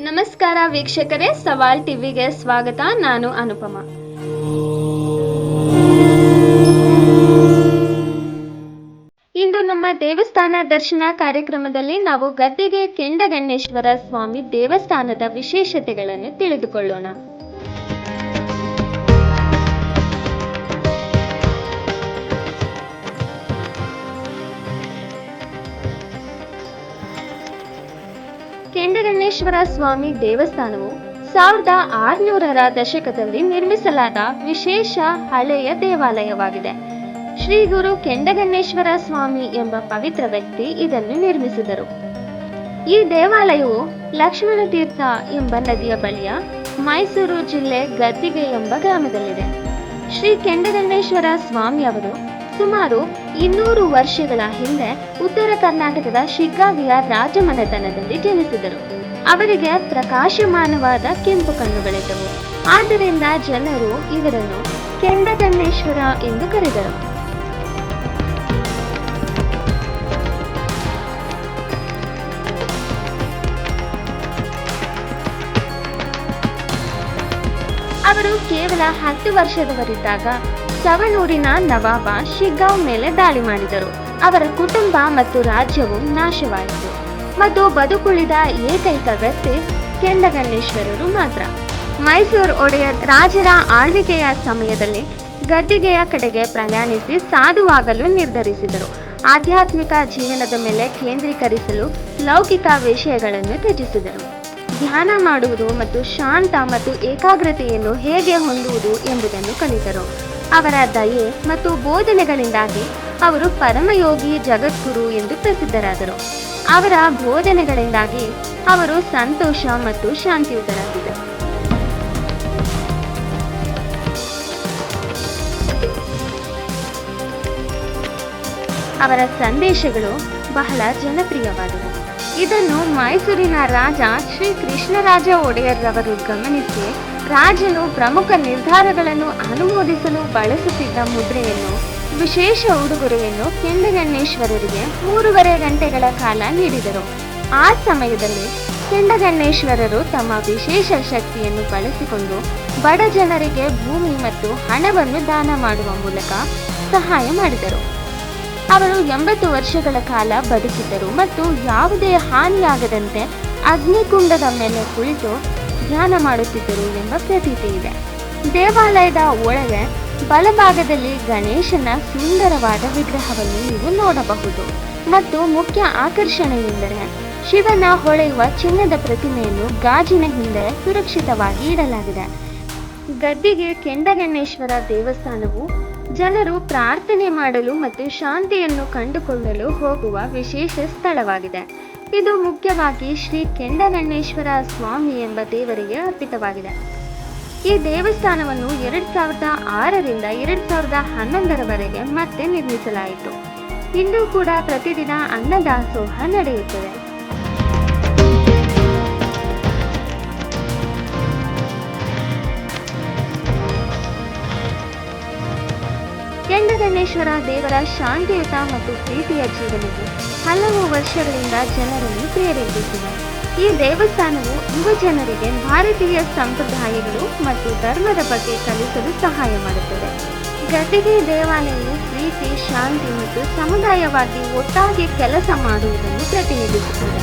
ನಮಸ್ಕಾರ ವೀಕ್ಷಕರೇ, ಸವಾಲ್ ಟಿವಿಗೆ ಸ್ವಾಗತ. ನಾನು ಅನುಪಮ. ಇಂದು ನಮ್ಮ ದೇವಸ್ಥಾನ ದರ್ಶನ ಕಾರ್ಯಕ್ರಮದಲ್ಲಿ ನಾವು ಗದ್ದಿಗೆ ಕೆಂಡಗಣ್ಣೇಶ್ವರ ಸ್ವಾಮಿ ದೇವಸ್ಥಾನದ ವಿಶೇಷತೆಗಳನ್ನು ತಿಳಿದುಕೊಳ್ಳೋಣ. ಕೆಂಡಗಣ್ಣೇಶ್ವರ ಸ್ವಾಮಿ ದೇವಸ್ಥಾನವು ಸಾವಿರದ ಆರುನೂರರ ದಶಕದಲ್ಲಿ ನಿರ್ಮಿಸಲಾದ ವಿಶೇಷ ಹಳೆಯ ದೇವಾಲಯವಾಗಿದೆ. ಶ್ರೀ ಗುರು ಕೆಂಡಗಣ್ಣೇಶ್ವರ ಸ್ವಾಮಿ ಎಂಬ ಪವಿತ್ರ ವ್ಯಕ್ತಿ ಇದನ್ನು ನಿರ್ಮಿಸಿದರು. ಈ ದೇವಾಲಯವು ಲಕ್ಷ್ಮಣ ತೀರ್ಥ ಎಂಬ ನದಿಯ ಬಳಿಯ ಮೈಸೂರು ಜಿಲ್ಲೆ ಗದ್ದಿಗೆ ಎಂಬ ಗ್ರಾಮದಲ್ಲಿದೆ. ಶ್ರೀ ಕೆಂಡಗಣ್ಣೇಶ್ವರ ಸ್ವಾಮಿ ಅವರು ಸುಮಾರು ಇನ್ನೂರು ವರ್ಷಗಳ ಹಿಂದೆ ಉತ್ತರ ಕರ್ನಾಟಕದ ಶಿಗ್ಗಾವಿಯ ರಾಜಮನೆತನದಲ್ಲಿ ಜನಿಸಿದರು. ಅವರಿಗೆ ಪ್ರಕಾಶಮಾನವಾದ ಕೆಂಪು ಕಣ್ಣುಗಳಿದ್ದವು ಆದ್ದರಿಂದ ಜನರು ಇವರನ್ನು ಕೆಂಡಗಣ್ಣೇಶ್ವರ ಎಂದು ಕರೆದರು. ಅವರು ಕೇವಲ ಹತ್ತು ವರ್ಷದವರಿದ್ದಾಗ ಸವಣೂರಿನ ನವಾಬ ಶಿಗ್ಗಾಂವ್ ಮೇಲೆ ದಾಳಿ ಮಾಡಿದರು. ಅವರ ಕುಟುಂಬ ಮತ್ತು ರಾಜ್ಯವು ನಾಶವಾಯಿತು. ಮತ್ತು ಬದುಕುಳಿದ ಏಕೈಕ ವ್ಯಕ್ತಿ ಕೆಂಡಗಣ್ಣೇಶ್ವರರು ಮಾತ್ರ. ಮೈಸೂರು ಒಡೆಯ ರಾಜರ ಆಳ್ವಿಕೆಯ ಸಮಯದಲ್ಲಿ ಗದ್ದಿಗೆಯ ಕಡೆಗೆ ಪ್ರಯಾಣಿಸಿ ಸಾಧುವಾಗಲು ನಿರ್ಧರಿಸಿದರು. ಆಧ್ಯಾತ್ಮಿಕ ಜೀವನದ ಮೇಲೆ ಕೇಂದ್ರೀಕರಿಸಲು ಲೌಕಿಕ ವಿಷಯಗಳನ್ನು ತ್ಯಜಿಸಿದರು. ಧ್ಯಾನ ಮಾಡುವುದು ಮತ್ತು ಶಾಂತ ಮತ್ತು ಏಕಾಗ್ರತೆಯನ್ನು ಹೇಗೆ ಹೊಂದುವುದು ಎಂಬುದನ್ನು ಕಲಿತರು. ಅವರ ದಯೆ ಮತ್ತು ಬೋಧನೆಗಳಿಂದಾಗಿ ಅವರು ಪರಮಯೋಗಿ ಜಗದ್ಗುರು ಎಂದು ಪ್ರಸಿದ್ಧರಾದರು. ಅವರ ಬೋಧನೆಗಳಿಂದಾಗಿ ಅವರು ಸಂತೋಷ ಮತ್ತು ಶಾಂತಿಯುತರಾಗಿದ್ದರು. ಅವರ ಸಂದೇಶಗಳು ಬಹಳ ಜನಪ್ರಿಯವಾದವು. ಇದನ್ನು ಮೈಸೂರಿನ ರಾಜ ಶ್ರೀ ಕೃಷ್ಣರಾಜ ಒಡೆಯರ್ ಅವರು ಗಮನಿಸಿ ರಾಜನು ಪ್ರಮುಖ ನಿರ್ಧಾರಗಳನ್ನು ಅನುಮೋದಿಸಲು ಬಳಸುತ್ತಿದ್ದ ಮುದ್ರೆಯನ್ನು, ವಿಶೇಷ ಉಡುಗೊರೆಯನ್ನು ಕೆಂಡಗಣ್ಣೇಶ್ವರರಿಗೆ ಮೂರುವರೆ ಗಂಟೆಗಳ ಕಾಲ ನೀಡಿದರು. ಆ ಸಮಯದಲ್ಲಿ ಕೆಂಡಗಣ್ಣೇಶ್ವರರು ತಮ್ಮ ವಿಶೇಷ ಶಕ್ತಿಯನ್ನು ಬಳಸಿಕೊಂಡು ಬಡ ಜನರಿಗೆ ಭೂಮಿ ಮತ್ತು ಹಣವನ್ನು ದಾನ ಮಾಡುವ ಮೂಲಕ ಸಹಾಯ ಮಾಡಿದರು. ಅವರು ಎಂಬತ್ತು ವರ್ಷಗಳ ಕಾಲ ಬದುಕಿದ್ದರು ಮತ್ತು ಯಾವುದೇ ಹಾನಿಯಾಗದಂತೆ ಅಗ್ನಿಕುಂಡದ ಮೇಲೆ ಕುಳಿತು ಧ್ಯಾನ ಮಾಡುತ್ತಿದ್ದರು ಎಂಬ ಪ್ರತೀತಿ ಇದೆ ದೇವಾಲಯದ ಒಳಗೆ ಬಲಭಾಗದಲ್ಲಿ ಗಣೇಶನ ಸುಂದರವಾದ ವಿಗ್ರಹವನ್ನು ನೀವು ನೋಡಬಹುದು. ಮತ್ತು ಮುಖ್ಯ ಆಕರ್ಷಣೆಯೆಂದರೆ ಶಿವನ ಹೊಳೆಯುವ ಚಿನ್ನದ ಪ್ರತಿಮೆಯನ್ನು ಗಾಜಿನ ಹಿಂದೆ ಸುರಕ್ಷಿತವಾಗಿ ಇಡಲಾಗಿದೆ. ಗದ್ದಿಗೆ ಕೆಂಡಗಣ್ಣೇಶ್ವರ ದೇವಸ್ಥಾನವು ಜನರು ಪ್ರಾರ್ಥನೆ ಮಾಡಲು ಮತ್ತು ಶಾಂತಿಯನ್ನು ಕಂಡುಕೊಳ್ಳಲು ಹೋಗುವ ವಿಶೇಷ ಸ್ಥಳವಾಗಿದೆ. ಇದು ಮುಖ್ಯವಾಗಿ ಶ್ರೀ ಕೆಂಡಗಣ್ಣೇಶ್ವರ ಸ್ವಾಮಿ ಎಂಬ ದೇವರಿಗೆ ಅರ್ಪಿತವಾಗಿದೆ. ಈ ದೇವಸ್ಥಾನವನ್ನು ಎರಡ್ ಸಾವಿರದ ಆರರಿಂದ ಎರಡ್ ಸಾವಿರದ ಹನ್ನೊಂದರವರೆಗೆ ಮತ್ತೆ ನಿರ್ಮಿಸಲಾಯಿತು. ಇಂದು ಕೂಡ ಪ್ರತಿದಿನ ಅನ್ನದಾಸೋಹ ನಡೆಯುತ್ತದೆ. ಕೆಂಡಗಣ್ಣೇಶ್ವರ ದೇವರ ಶಾಂತಿಯುತ ಮತ್ತು ಪ್ರೀತಿಯ ಜೀವನವು ಹಲವು ವರ್ಷಗಳಿಂದ ಜನರನ್ನು ಪ್ರೇರೇಪಿಸಿದೆ. ಈ ದೇವಸ್ಥಾನವು ಯುವ ಜನರಿಗೆ ಭಾರತೀಯ ಸಂಪ್ರದಾಯಗಳು ಮತ್ತು ಧರ್ಮದ ಬಗ್ಗೆ ಕಲಿಸಲು ಸಹಾಯ ಮಾಡುತ್ತದೆ. ಗದ್ದಿಗೆ ದೇವಾಲಯವು ಪ್ರೀತಿ, ಶಾಂತಿ ಮತ್ತು ಸಮುದಾಯವಾಗಿ ಒಟ್ಟಾಗಿ ಕೆಲಸ ಮಾಡುವುದನ್ನು ಪ್ರತಿನಿಧಿಸುತ್ತದೆ.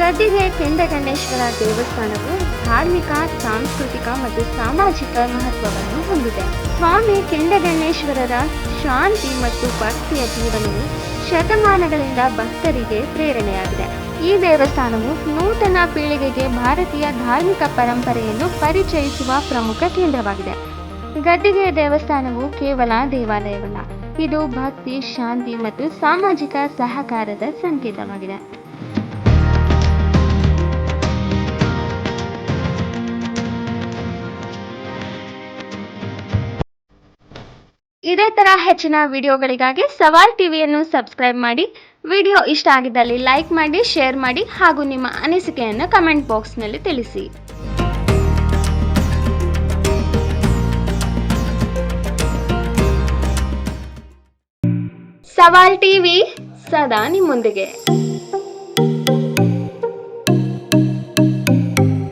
ಗದ್ದಿಗೆ ಕೆಂಡಗಣೇಶ್ವರ ದೇವಸ್ಥಾನವು ಧಾರ್ಮಿಕ, ಸಾಂಸ್ಕೃತಿಕ ಮತ್ತು ಸಾಮಾಜಿಕ ಮಹತ್ವವನ್ನು ಹೊಂದಿದೆ. ಸ್ವಾಮಿ ಕೆಂಡಗಣೇಶ್ವರರ ಶಾಂತಿ ಮತ್ತು ಭಕ್ತಿಯ ಜೀವನವು ಶತಮಾನಗಳಿಂದ ಭಕ್ತರಿಗೆ ಪ್ರೇರಣೆಯಾಗಿದೆ. ಈ ದೇವಸ್ಥಾನವು ನೂತನ ಪೀಳಿಗೆಗೆ ಭಾರತೀಯ ಧಾರ್ಮಿಕ ಪರಂಪರೆಯನ್ನು ಪರಿಚಯಿಸುವ ಪ್ರಮುಖ ಕೇಂದ್ರವಾಗಿದೆ. ಗದ್ದಿಗೆ ದೇವಸ್ಥಾನವು ಕೇವಲ ದೇವಾಲಯವಲ್ಲ, ಇದು ಭಕ್ತಿ, ಶಾಂತಿ ಮತ್ತು ಸಾಮಾಜಿಕ ಸಹಕಾರದ ಸಂಕೇತವಾಗಿದೆ. ಇದೇ ತರ ಹೆಚ್ಚಿನ ವಿಡಿಯೋಗಳಿಗಾಗಿ ಸವಾಲ್ ಟಿವಿಯನ್ನು ಸಬ್ಸ್ಕ್ರೈಬ್ ಮಾಡಿ. ವಿಡಿಯೋ ಇಷ್ಟ ಆಗಿದ್ದಲ್ಲಿ ಲೈಕ್ ಮಾಡಿ, ಶೇರ್ ಮಾಡಿ ಹಾಗೂ ನಿಮ್ಮ ಅನಿಸಿಕೆಯನ್ನು ಕಮೆಂಟ್ ಬಾಕ್ಸ್ನಲ್ಲಿ ತಿಳಿಸಿ. ಸವಾಲ್ ಟಿವಿ ಸದಾ ನಿಮ್ಮೊಂದಿಗೆ.